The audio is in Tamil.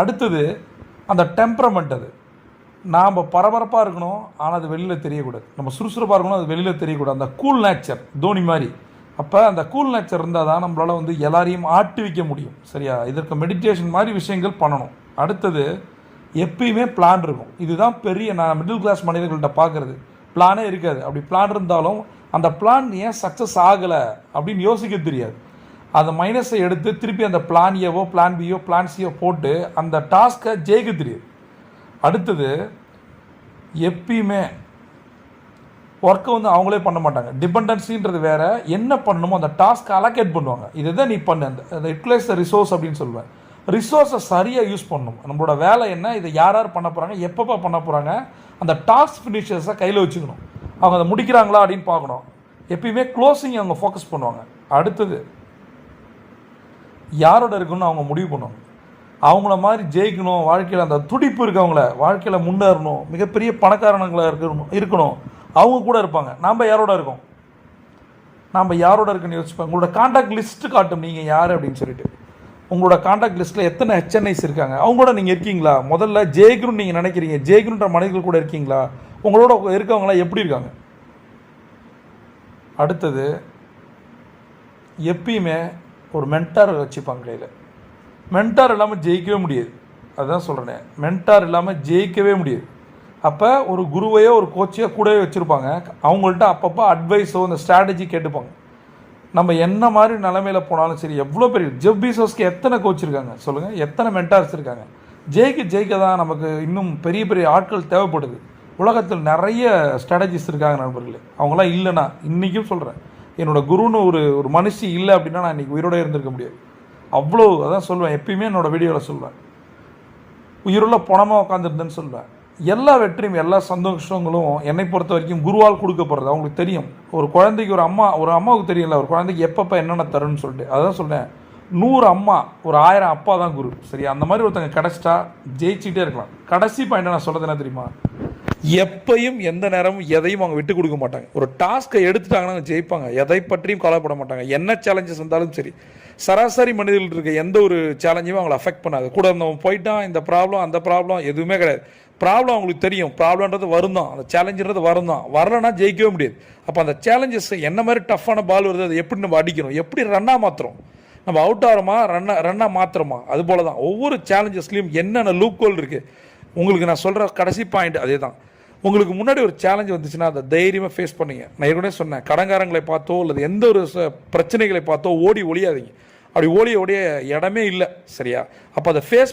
அடுத்தது அந்த டெம்பரமெண்ட் அது. நாம் பரபரப்பாக இருக்கணும் ஆனால் அது வெளியில் தெரியக்கூடாது. நம்ம சுறுசுறுப்பாக இருக்கணும் அது வெளியில் தெரியக்கூடாது. அந்த கூல் நேச்சர் தோனி மாதிரி. அப்போ அந்த கூல் நேச்சர் இருந்தால் தான் நம்மளால் வந்து எல்லாரையும் ஆட்டி வைக்க முடியும். சரியா? இதற்கு மெடிடேஷன் மாதிரி விஷயங்கள் பண்ணணும். அடுத்தது எப்பயுமே பிளான் இருக்கும். இதுதான் பெரிய நான் மிடில் கிளாஸ் மனிதர்கள்ட்ட பார்க்குறது பிளானே இருக்காது. அப்படி பிளான் இருந்தாலும் அந்த பிளான் ஏன் சக்ஸஸ் ஆகலை அப்படின்னு யோசிக்க தெரியாது. அந்த மைனஸை எடுத்து திருப்பி அந்த பிளான் ஏவோ பிளான் பியோ பிளான் சியோ போட்டு அந்த டாஸ்க்கை ஜெயிக்க தெரியுது அடுத்தது எப்பயுமே ஒர்க்கை வந்து அவங்களே பண்ண மாட்டாங்க. டிபெண்டன்சின்றது வேறு என்ன பண்ணணுமோ அந்த டாஸ்க்கை அலோகேட் பண்ணுவாங்க. இதுதான் நீ பண்ணு. அந்த அந்த யூட்டிலைஸ் த ரிசோர்ஸ் அப்படின்னு சொல்லுவேன். ரிசோர்ஸை சரியாக யூஸ் பண்ணணும். நம்மளோட வேலை என்ன? இதை யார் யார் பண்ண போகிறாங்க எப்பப்போ பண்ண போகிறாங்க அந்த டாஸ்க் ஃபினிஷர்ஸை கையில் வச்சுக்கணும். அவங்க அதை முடிக்கிறாங்களா அப்படின்னு பார்க்கணும். எப்பயுமே க்ளோசிங் அவங்க ஃபோக்கஸ் பண்ணுவாங்க. அடுத்தது யாரோட இருக்குன்னு அவங்க முடிவு பண்ணும் அவங்கள மாதிரி ஜெயிக்கணும் வாழ்க்கையில் அந்த துடிப்பு இருக்கவங்கள வாழ்க்கையில் முன்னேறணும் மிகப்பெரிய பணக்காரனங்களாக இருக்கணும் இருக்கணும். அவங்க கூட இருப்பாங்க. நாம் யாரோட இருக்கோம்? நாம் யாரோட இருக்குன்னு யோசிப்பாங்க உங்களோட காண்டாக்ட் லிஸ்ட்டு காட்டும். நீங்கள் யார் அப்படின்னு சொல்லிட்டு. உங்களோட காண்டாக்ட் லிஸ்ட்டில் எத்தனை ஹெச்என்ஐஸ் இருக்காங்க? அவங்க கூட நீங்கள் இருக்கீங்களா? முதல்ல ஜெயிக்கணும்னு நீங்கள் நினைக்கிறீங்க. ஜெயிக்கணுன்ற மனிதர்கள் கூட இருக்கீங்களா? உங்களோட இருக்கவங்களாம் எப்படி இருக்காங்க? அடுத்தது எப்பயுமே ஒரு மென்டார் வச்சுப்பாங்க கையில். மென்டார் இல்லாமல் ஜெயிக்கவே முடியாது. அதுதான் சொல்கிறேன் மென்டார் இல்லாமல் ஜெயிக்கவே முடியாது. அப்போ ஒரு குருவையோ ஒரு கோச்சையோ கூடவே வச்சுருப்பாங்க. அவங்கள்ட்ட அப்பப்போ அட்வைஸோ இந்த ஸ்ட்ராட்டஜி கேட்டுப்பாங்க. நம்ம என்ன மாதிரி நிலமையில் போனாலும் சரி எவ்வளோ பெரிய ஜெப் பீசோஸ்க்கு எத்தனை கோச் இருக்காங்க? சொல்லுங்கள் எத்தனை மென்டார்ஸ் இருக்காங்க? ஜெயிக்க ஜெயிக்க தான் நமக்கு இன்னும் பெரிய பெரிய ஆட்கள் தேவைப்படுது. உலகத்தில் நிறைய ஸ்ட்ராட்டஜிஸ் இருக்காங்க நண்பர்களே. அவங்களாம் இல்லைனா இன்றைக்கும் சொல்கிறேன் என்னோட குருன்னு ஒரு ஒரு மனுஷி இல்லை அப்படின்னா நான் இன்றைக்கி உயிரோட இருந்திருக்க முடியாது. அவ்வளோ அதான் சொல்லுவேன் எப்பயுமே என்னோடய வீடியோவில் சொல்லுவேன் உயிருள்ள பணமாக உட்காந்துருந்தேன்னு சொல்லுவேன் எல்லா வெற்றியும் எல்லா சந்தோஷங்களும் என்னை பொறுத்த வரைக்கும் குருவால் கொடுக்கப்படுறது. அவங்களுக்கு தெரியும். ஒரு குழந்தைக்கு ஒரு அம்மா ஒரு அம்மாவுக்கு தெரியல ஒரு குழந்தைக்கு எப்பப்போ என்னென்ன தருன்னு சொல்லிட்டு. அதான் சொல்கிறேன் நூறு அம்மா ஒரு ஆயிரம் அப்பா தான் குரு. சரி அந்த மாதிரி ஒருத்தங்க கிடச்சிட்டா ஜெயிச்சிட்டே இருக்கலாம். கடைசி பாயிண்ட் நான் சொல்கிறது என்ன தெரியுமா? எப்பையும் எந்த நேரமும் எதையும் அவங்க விட்டு கொடுக்க மாட்டாங்க. ஒரு டாஸ்க்கை எடுத்துட்டாங்கன்னா அவங்க ஜெயிப்பாங்க. எதை பற்றியும் கவலைப்பட மாட்டாங்க. என்ன சேலஞ்சஸ் இருந்தாலும் சரி. சராசரி மனிதர்கள் இருக்க எந்த ஒரு சேலஞ்சுமே அவங்களை அஃபெக்ட் பண்ணாது. கூட இருந்தவன் போயிட்டான் இந்த ப்ராப்ளம் அந்த ப்ராப்ளம் எதுவுமே கிடையாது. ப்ராப்ளம் அவங்களுக்கு தெரியும். ப்ராப்ளம்ன்றது வரும் தான் அந்த சேலஞ்சுன்றது வரும் தான் வரலன்னா ஜெயிக்கவே முடியாது. அப்போ அந்த சேலஞ்சஸ் என்ன மாதிரி டஃப்பான பால் வருது அதை எப்படி நம்ம அடிக்கணும்? எப்படி ரன்னாக மாற்றுறோம் நம்ம அவுட் ஆகிறோமா ரன்னா ரன்னாக மாற்றுறோமா அது போல தான் ஒவ்வொரு சேலஞ்சஸ்லேயும் என்னென்ன லூப் கோல் இருக்குது உங்களுக்கு நான் சொல்கிற கடைசி பாயிண்ட் அதே தான் உங்களுக்கு முன்னாடி ஒரு சேலஞ்சு வந்துச்சுன்னா அதை தைரியமாக ஃபேஸ் பண்ணுங்க. நான் ஏற்கனவே சொன்னேன் கடங்காரங்களை பார்த்தோ அல்லது எந்த ஒரு பிரச்சனைகளை பார்த்தோ ஓடி ஒழியாதீங்க அப்படி ஓடி ஓடிய இடமே இல்லை சரியா? அப்போ அதை ஃபேஸ்